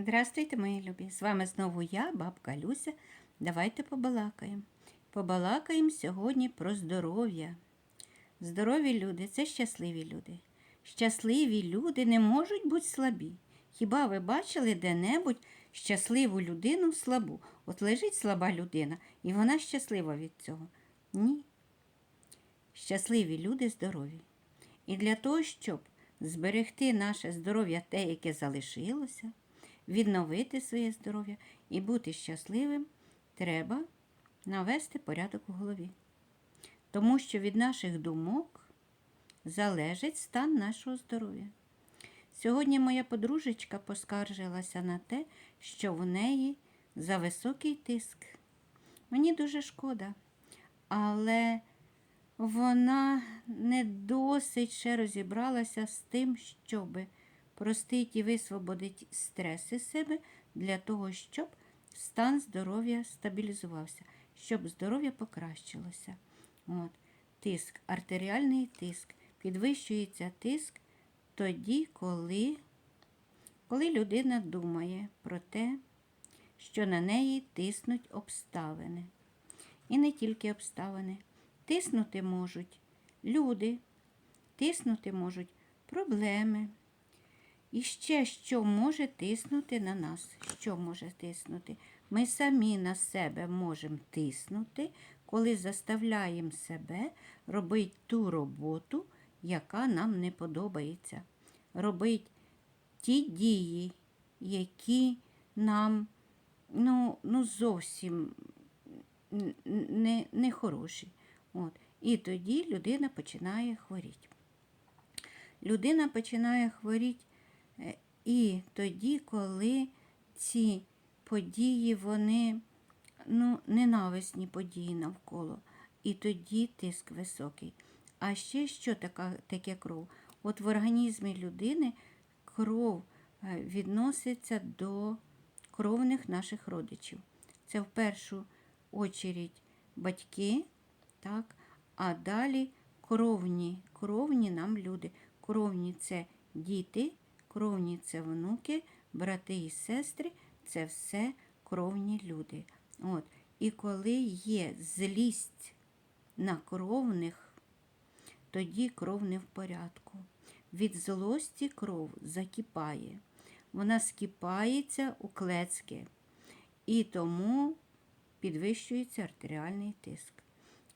Здравствуйте, мої любі! З вами знову я, бабка Люся. Давайте побалакаємо. Побалакаємо сьогодні про здоров'я. Здорові люди це щасливі люди. Щасливі люди не можуть бути слабі. Хіба ви бачили де-небудь щасливу людину слабу? От лежить слаба людина, і вона щаслива від цього. Ні. Щасливі люди здорові. І для того, щоб зберегти наше здоров'я те, яке залишилося, відновити своє здоров'я і бути щасливим, треба навести порядок у голові. Тому що від наших думок залежить стан нашого здоров'я. Сьогодні моя подружечка поскаржилася на те, що в неї за високий тиск. Мені дуже шкода, але вона не досить ще розібралася з тим, щоби простить і висвободить стрес із себе для того, щоб стан здоров'я стабілізувався, щоб здоров'я покращилося. От. Тиск, артеріальний тиск. Підвищується тиск тоді, коли, коли людина думає про те, що на неї тиснуть обставини. І не тільки обставини. Тиснути можуть люди, тиснути можуть проблеми. І ще що може тиснути на нас? Що може тиснути? Ми самі на себе можемо тиснути, коли заставляємо себе робити ту роботу, яка нам не подобається. Робити ті дії, які нам ну, ну зовсім не, не хороші. От. І тоді людина починає хворіти. Людина починає хворіти і тоді, коли ці події, вони ну, ненависні події навколо, і тоді тиск високий. А ще що така, таке кров? От в організмі людини кров е, відноситься до кровних наших родичів. Це в першу очередь батьки, так? а далі кровні, кровні нам люди. Кровні це діти, Кровні це внуки, брати і сестри це все кровні люди. От. І коли є злість на кровних, тоді кров не в порядку. Від злості кров закипає. Вона скипається у клецьки. І тому підвищується артеріальний тиск.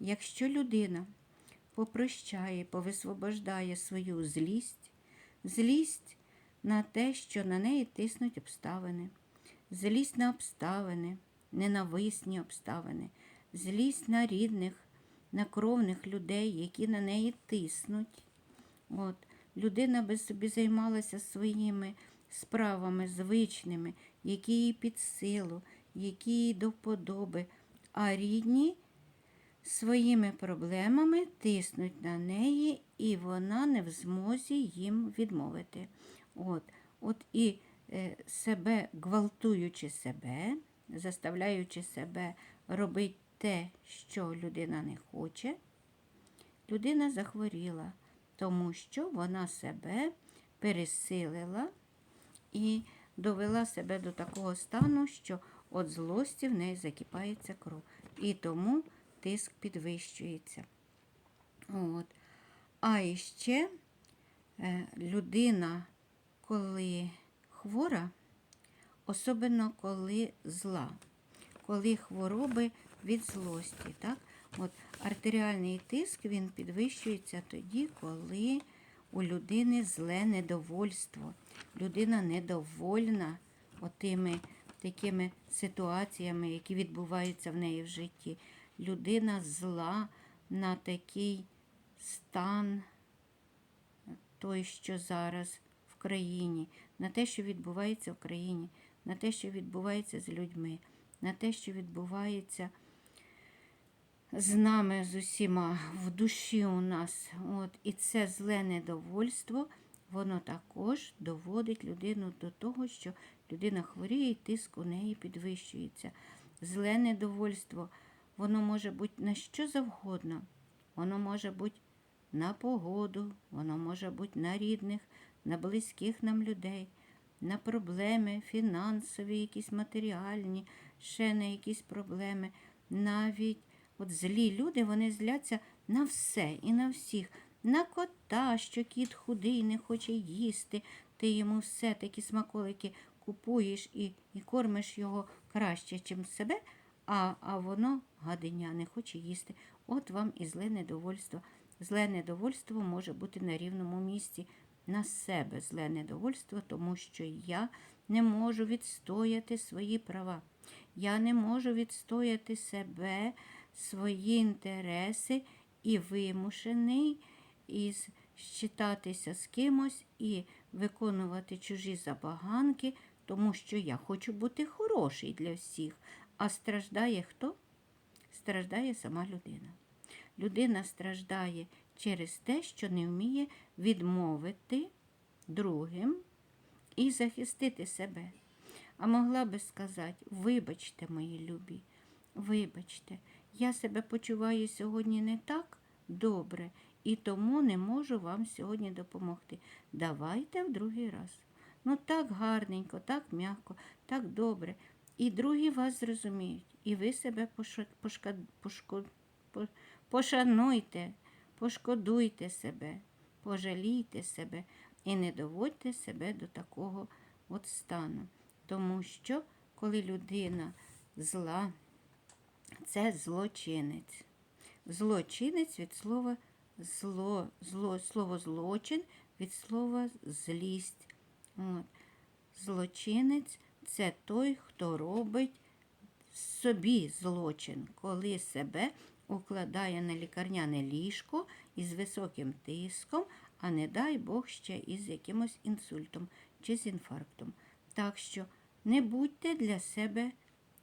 Якщо людина попрощає, повисвобождає свою злість, злість на те, що на неї тиснуть обставини, злість на обставини, ненависні обставини, злість на рідних, на кровних людей, які на неї тиснуть. От, Людина би собі займалася своїми справами звичними, які їй під силу, які їй до вподоби, а рідні своїми проблемами тиснуть на неї, і вона не в змозі їм відмовити. От, от І е, себе, гвалтуючи себе, заставляючи себе робити те, що людина не хоче, людина захворіла, тому що вона себе пересилила і довела себе до такого стану, що от злості в неї закипається кров. І тому тиск підвищується. От. А іще е, людина коли хвора, особливо коли зла, коли хвороби від злості. Так? От Артеріальний тиск він підвищується тоді, коли у людини зле недовольство. Людина недовольна отими такими ситуаціями, які відбуваються в неї в житті. Людина зла на такий стан, той, що зараз країні, на те, що відбувається в країні, на те, що відбувається з людьми, на те, що відбувається з нами, з усіма, в душі у нас. От, І це зле недовольство, воно також доводить людину до того, що людина хворіє і тиск у неї підвищується. Зле недовольство, воно може бути на що завгодно. Воно може бути на погоду, воно може бути на рідних, на близьких нам людей, на проблеми фінансові, якісь матеріальні, ще на якісь проблеми. Навіть от злі люди вони зляться на все і на всіх. На кота, що кіт худий, не хоче їсти, ти йому все такі смаколики купуєш і, і кормиш його краще, ніж себе, а, а воно гаденя не хоче їсти. От вам і зле недовольство. Зле недовольство може бути на рівному місці на себе зле недовольство, тому що я не можу відстояти свої права. Я не можу відстояти себе, свої інтереси і вимушений із щитатися з кимось і виконувати чужі забаганки, тому що я хочу бути хороший для всіх. А страждає хто? Страждає сама людина. Людина страждає через те, що не вміє відмовити другим і захистити себе. А могла би сказати, вибачте, мої любі, вибачте, я себе почуваю сьогодні не так добре і тому не можу вам сьогодні допомогти. Давайте в другий раз. Ну так гарненько, так м'яко, так добре. І другі вас зрозуміють, і ви себе поша- пошка- пошко- пошануйте, пошкодуйте себе, пожалійте себе і не доводьте себе до такого от стану. Тому що, коли людина зла, це злочинець. Злочинець від слова зло, зло, слово злочин від слова злість. От. Злочинець це той, хто робить собі злочин, коли себе укладає на лікарняне ліжко із високим тиском, а не дай Бог ще із якимось інсультом чи з інфарктом. Так що не будьте для себе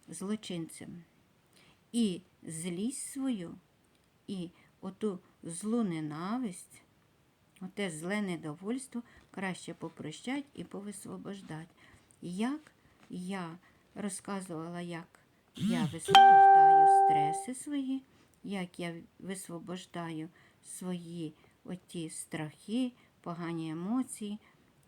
злочинцем. І злість свою, і оту злу ненависть, оте зле недовольство краще попрощать і повисвобождать. Як я розказувала, як я висвобождаю стреси свої, як я висвобождаю свої оті страхи, погані емоції,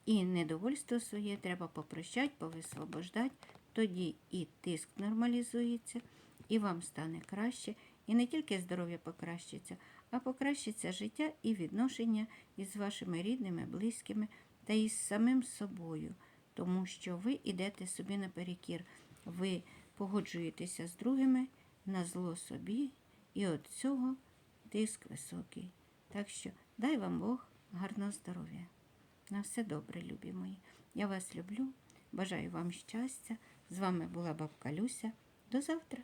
і недовольство своє треба попрощати, повисвобождати, тоді і тиск нормалізується, і вам стане краще, і не тільки здоров'я покращиться, а покращиться життя і відношення із вашими рідними, близькими та із самим собою, тому що ви йдете собі наперекір, ви погоджуєтеся з другими на зло собі, і от цього тиск високий. Так що дай вам Бог гарного здоров'я. На все добре, любі мої. Я вас люблю, бажаю вам щастя. З вами була бабка Люся. До завтра.